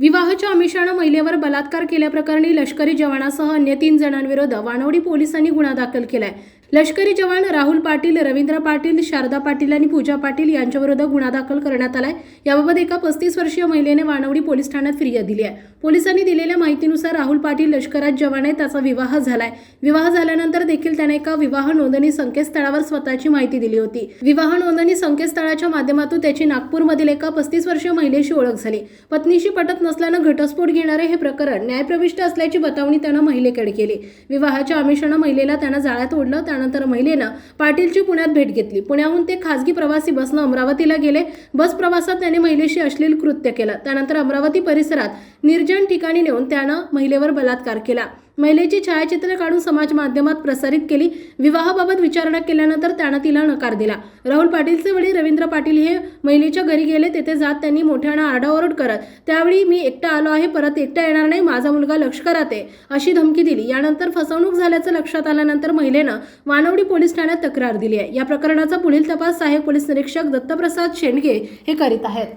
विवाहाच्या आमिषानं महिलेवर बलात्कार केल्याप्रकरणी लष्करी जवानासह अन्य तीन जणांविरोधात वानवडी पोलिसांनी गुन्हा दाखल केलाय. लष्करी जवान राहुल पाटील रवींद्र पाटील शारदा पाटील आणि पूजा पाटील यांच्याविरुद्ध गुन्हा दाखल करण्यात आलाय. याबाबत एका पस्तीस वर्षीय महिलेने वानवडी पोलीस ठाण्यात फिर्याद दिली आहे. पोलिसांनी दिलेल्या माहितीनुसार राहुल पाटील लष्करात जवान आहे त्याचा विवाह झालाय. विवाह झाल्यानंतर देखील त्याने एका विवाह नोंदणी संकेतस्थळावर स्वतःची माहिती दिली होती. विवाह नोंदणी संकेतस्थळाच्या माध्यमातून त्याची नागपूरमधील एका पस्तीस वर्षीय महिलेशी ओळख झाली. पत्नीशी पटत नसल्यानं घटस्फोट घेणारे हे प्रकरण न्यायप्रविष्ट असल्याची बतावणी त्यानं महिलेकडे केली. विवाहाच्या आमिषानं महिलेला त्यानं जाळ्यात ओढलं त्यानंतर महिलेनं पाटीलची पुण्यात भेट घेतली. पुण्याहून ते खासगी प्रवासी बसनं अमरावतीला गेले. बस प्रवासात त्याने महिलेशी अश्लील कृत्य केलं. त्यानंतर अमरावती परिसरात निर्जन ठिकाणी नेऊन त्यानं महिलेवर बलात्कार केला. महिलेची छायाचित्रे काढून समाज माध्यमात प्रसारित केली. विवाहाबाबत विचारणा केल्यानंतर त्यानं तिला नकार दिला. राहुल पाटीलचे वडील रवींद्र पाटील हे महिलेच्या घरी गेले तेथे जात त्यांनी मोठ्यानं आरडाओरड करत त्यावेळी मी एकटा आलो आहे परत एकटा येणार नाही माझा मुलगा लष्करात आहे अशी धमकी दिली. यानंतर फसवणूक झाल्याचं लक्षात आल्यानंतर महिलेनं वानवडी पोलीस ठाण्यात तक्रार दिली आहे. या प्रकरणाचा पुढील तपास सहाय्यक पोलीस निरीक्षक दत्तप्रसाद शेंडगे हे करीत आहेत.